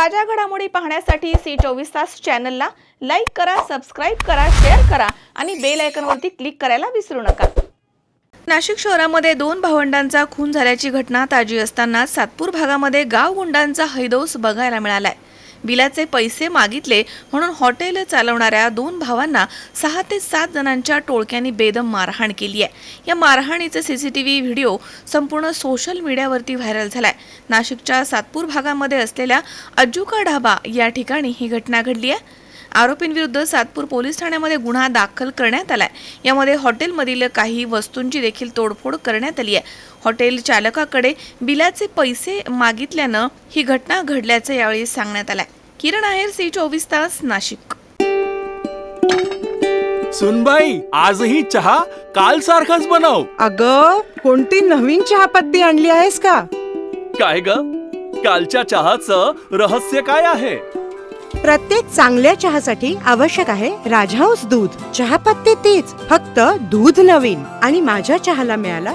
ताज्या घडामोडी पाहण्यासाठी सी चोवीस तास चॅनलला लाईक करा सबस्क्राईब करा शेअर करा आणि बेल आयकॉनवरती क्लिक करायला विसरू नका. नाशिक शहरामध्ये दोन भावंडांचा खून झाल्याची घटना ताजी असताना सातपूर भागामध्ये गाव गुंडांचा हैदोस बघायला मिळालाय. बिलाचे पैसे मागितले म्हणून हॉटेल चालवणाऱ्या दोन भावांना सहा ते सात जणांच्या टोळक्यांनी बेदम मारहाण केली आहे. या मारहाणीचे सीसीटीव्ही व्हिडिओ संपूर्ण सोशल मीडियावरती व्हायरल झालाय. नाशिकच्या सातपूर भागामध्ये असलेल्या अज्जुका ढाबा या ठिकाणी ही घटना घडली आहे. आरोपींविरुद्ध सातपूर पोलीस ठाण्यामध्ये गुन्हा दाखल करण्यात आलाय. यामध्ये हॉटेलमधील काही वस्तूंची देखील तोडफोड करण्यात आली आहे. हॉटेल चालकाकडे बिलाचे पैसे मागितल्यानं ही घटना घडल्याचं यावेळी सांगण्यात आलंय. किरण आहेर सी चोवीस तास नाशिक. सुनबाई आजही चहा काल सारखाच बनव. अग कोणती नवीन चहापत्ती आणली आहेस का? काय ग? कालच्या चहाचं रहस्य काय आहे? प्रत्येक चांगल्या चहासाठी आवश्यक आहे राजहंस दूध. चहापत्ती तीच फक्त दूध नवीन. आणि माझ्या चहाला मिळाला